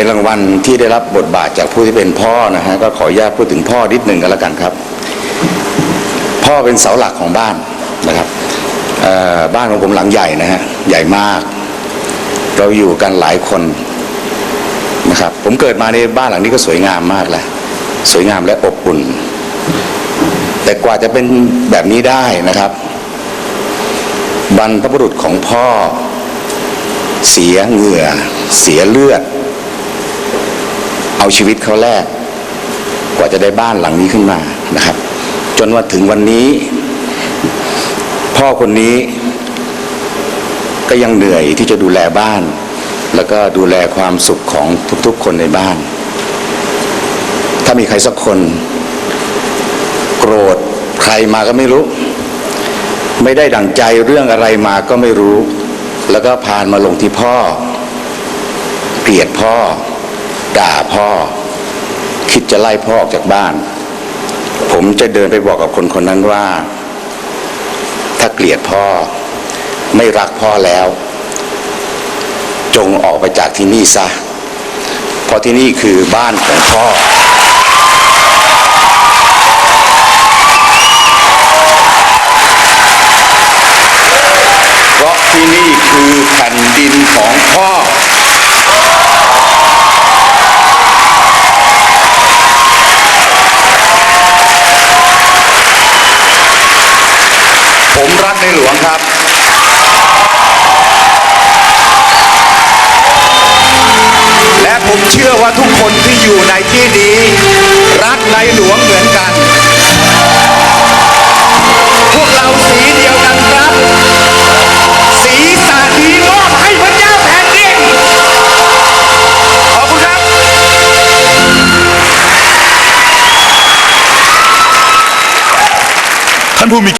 เป็นรางวัลที่ได้รับบทบาทจากผู้ที่เป็นพ่อนะฮะก็ขออนุญาตพูดถึงพ่อนิดหนึ่งก็แล้วกันครับ พ่อเป็นเสาหลักของบ้านนะครับบ้านของผมหลังใหญ่นะฮะใหญ่มาก เราอยู่กันหลายคนนะครับผมเกิดมาในบ้านหลังนี้ก็สวยงามมากแหละสวยงามและอบอุ่น แต่กว่าจะเป็นแบบนี้ได้นะครับ บรรพบุรุษของพ่อ เสียเหงื่อ เสียเลือด เอาชีวิตเขาแลกกว่าจะได้บ้านหลังนี้ขึ้นมานะครับ จนมาถึงวันนี้ พ่อคนนี้ก็ยังเหนื่อยที่จะดูแลบ้าน แล้วก็ดูแลความสุขของทุกๆคนในบ้าน ถ้ามีใครสักคน โกรธใครมาก็ไม่รู้ ไม่ได้ดั่งใจเรื่องอะไรมาก็ไม่รู้ แล้วก็พานมาลงที่พ่อ เกลียดพ่อ ด่าพ่อ คิดจะไล่พ่อออกจากบ้าน ผมจะเดินไปบอกกับคนคนนั้นว่า ถ้าเกลียดพ่อ ไม่รักพ่อแล้ว จงออกไปจากที่นี่ซะเพราะที่นี่คือบ้านของพ่อเพราะที่นี่คือแผ่น ครับ และผมเชื่อว่าทุกคนที่อยู่ในที่นี้ รักในหลวงเหมือนกัน พวกเราสีเดียวกันครับ สีสาดีมอบให้พระเจ้าแผ่นดินขอบคุณครับ ท่านผู้มี